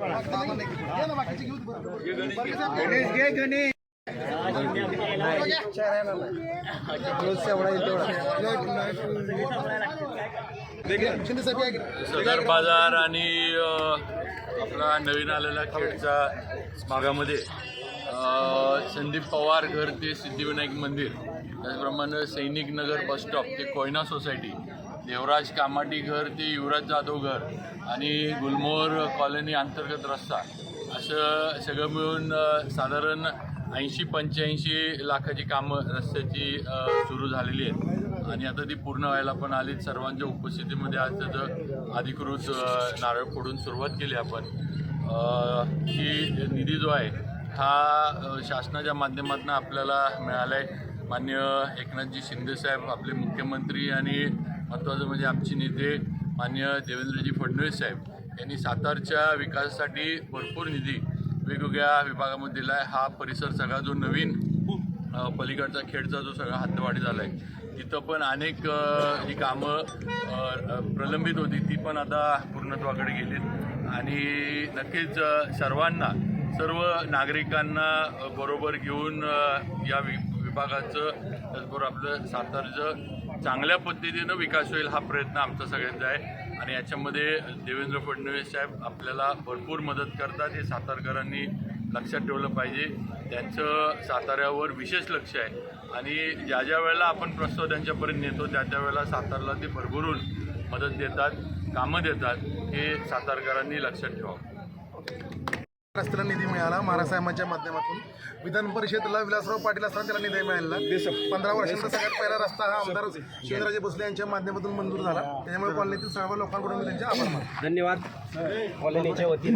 घे सदर बाजार आणि आपला नवीन आलेला खेडच्या भागामध्ये संदीप पवार घर ते सिद्धिविनायक मंदिर त्याचप्रमाणे सैनिक नगर बस स्टॉप ते कोयना सोसायटी देवराज कामाटी घर ते युवराज जाधव घर आणि गुलमोहर कॉलनी अंतर्गत रस्ता. असं सगळं मिळून साधारण ऐंशी पंच्याऐंशी लाखाची कामं रस्त्याची सुरू झालेली आहेत. आणि आता ती पूर्ण व्हायला पण आलीत. सर्वांच्या उपस्थितीमध्ये आज त्याचं अधिकृत नारळ फोडून सुरुवात केली आपण. ही निधी जो आहे हा शासनाच्या माध्यमातून आपल्याला मिळाला आहे मान्य एकनाथजी शिंदेसाहेब आपले मुख्यमंत्री आणि महत्त्वाचं म्हणजे आमचे नेते मान्य देवेंद्रजी फडणवीस साहेब यांनी सातारच्या विकासासाठी भरपूर निधी वेगवेगळ्या विभागामध्ये दिला आहे हा परिसर सगळा जो नवीन पलीकडचा खेडचा जो सगळा हद्दवाढी झाला आहे तिथं पण अनेक जी कामं प्रलंबित होती ती पण आता पूर्णत्वाकडे गेलीत. आणि नक्कीच सर्वांना सर्व नागरिकांना बरोबर घेऊन या वि विभागाचं त्याचबरोबर आपलं सातारचं चांगल्या पद्धतीनं विकास होईल हा प्रयत्न आमचा सगळ्यांचा आहे. आणि याच्यामध्ये देवेंद्र फडणवीस साहेब आपल्याला भरपूर मदत करतात. हे सातारकरांनी लक्षात ठेवलं पाहिजे. त्यांचं साताऱ्यावर विशेष लक्ष आहे. आणि ज्या ज्या वेळेला आपण प्रस्ताव त्यांच्यापर्यंत नेतो त्या त्या वेळेला सातारला ते भरभरून मदत देतात कामं देतात हे सातारकरांनी लक्षात ठेवावं. रस्त्याला निधी मिळाला महाराजसाहेबांच्या माध्यमातून. विधान परिषदेला विलासराव पाटील असताना त्याला निधी मिळाला पंधरा वर्षांचा सगळ्यात पहिला रस्ता हा आमदार शिवराजे भोसले यांच्या माध्यमातून मंजूर झाला. त्याच्यामुळे कॉलनीतील सर्व लोकांकडून त्यांचे आभार मानतो. धन्यवाद. कॉलनीच्या वतीने